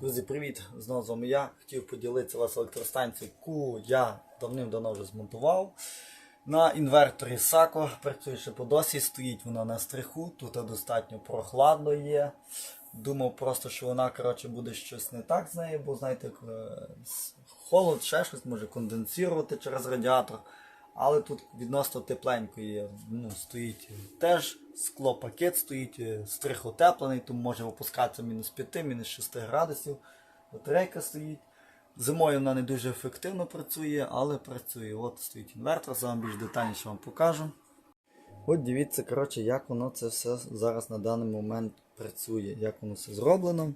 Друзі, привіт! Знову з вами я. Хотів поділитися вас електростанцією, яку я давним-давно вже змонтував. На інверторі Сако працює ще по досі, стоїть вона на стриху, тут достатньо прохладно є. Думав просто, що вона коротше, буде щось не так з нею, бо знаєте, холод, ще щось може конденсувати через радіатор. Але тут відносно тепленько є. Ну, стоїть теж склопакет, стоїть е, стрих утеплений, тому може опускатися мінус 5, мінус 6 градусів. Батарейка стоїть. Зимою вона не дуже ефективно працює, але працює. От стоїть інвертор, зараз більш детальніше вам покажу. От дивіться, коротше, як воно це все зараз на даний момент працює, як воно все зроблено.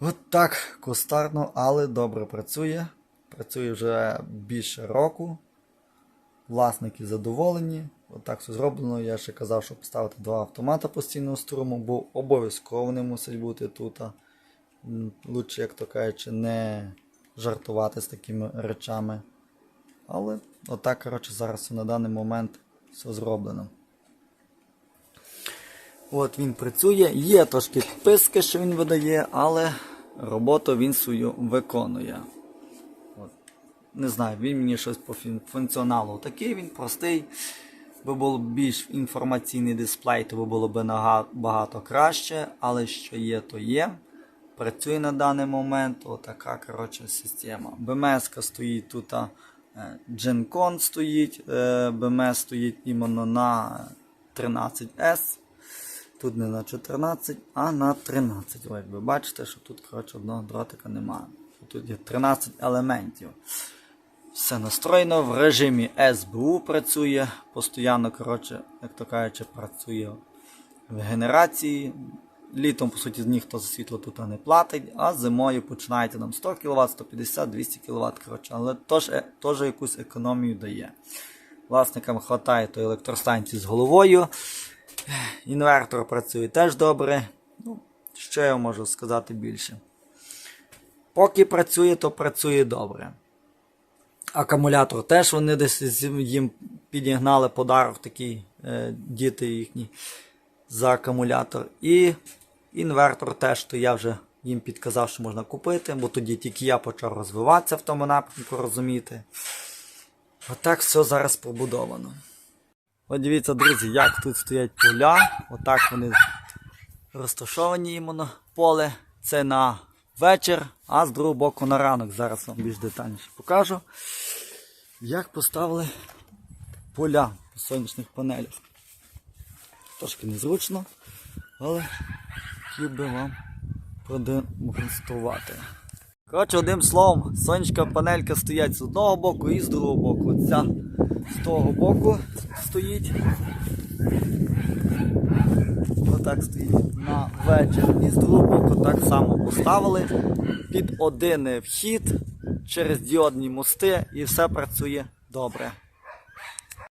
От так кустарно, але добре працює. Працює вже більше року. Власники задоволені. От все зроблено. Я ще казав, що поставити два автомата постійного струму, бо обов'язково вони мусять бути тут. Лучше, як то кажучи, не жартувати з такими речами. Але отак, коротше, зараз на даний момент все зроблено. От він працює, є трошки підписки, що він видає, але роботу він свою виконує. Не знаю, він мені щось по функціоналу такий, він простий. Би було більш інформаційний дисплей, то було б набагато краще, але що є, то є. Працює на даний момент отака коротше, система. BMS стоїть тут, е, GenCon стоїть, е, BMS стоїть іменно на 13S. Тут не на 14, а на 13. Ось ви бачите, що тут коротше, одного дротика немає. Тут є 13 елементів. Все настроєно в режимі СБУ працює. Постійно, коротше, як то кажучи, працює в генерації. Літом, по суті, ніхто за світло тут не платить, а зимою починається там 100 кВт, 150, 200 кВт, коротше, але теж, е, теж якусь економію дає. Власникам вистачає тої електростанції з головою. Інвертор працює теж добре. Ну, що я можу сказати більше? Поки працює, то працює добре. Акумулятор теж вони десь їм підігнали подарок такий е, діти їхні за акумулятор. І інвертор теж, то я вже їм підказав, що можна купити, бо тоді тільки я почав розвиватися в тому напрямку, розумієте. Отак все зараз побудовано. От дивіться, друзі, як тут стоять поля. Отак вони розташовані іменно поле. Це на вечір, а з другого боку на ранок. Зараз вам більш детальніше покажу. Як поставили поля по сонячних панелях. Трошки незручно, але хотів би вам продемонструвати. Коротше, одним словом, сонячна панелька стоять з одного боку і з другого боку. Ця з того боку стоїть. Отак стоїть на вечір. І з другого боку так само поставили під один вхід через діодні мости і все працює добре.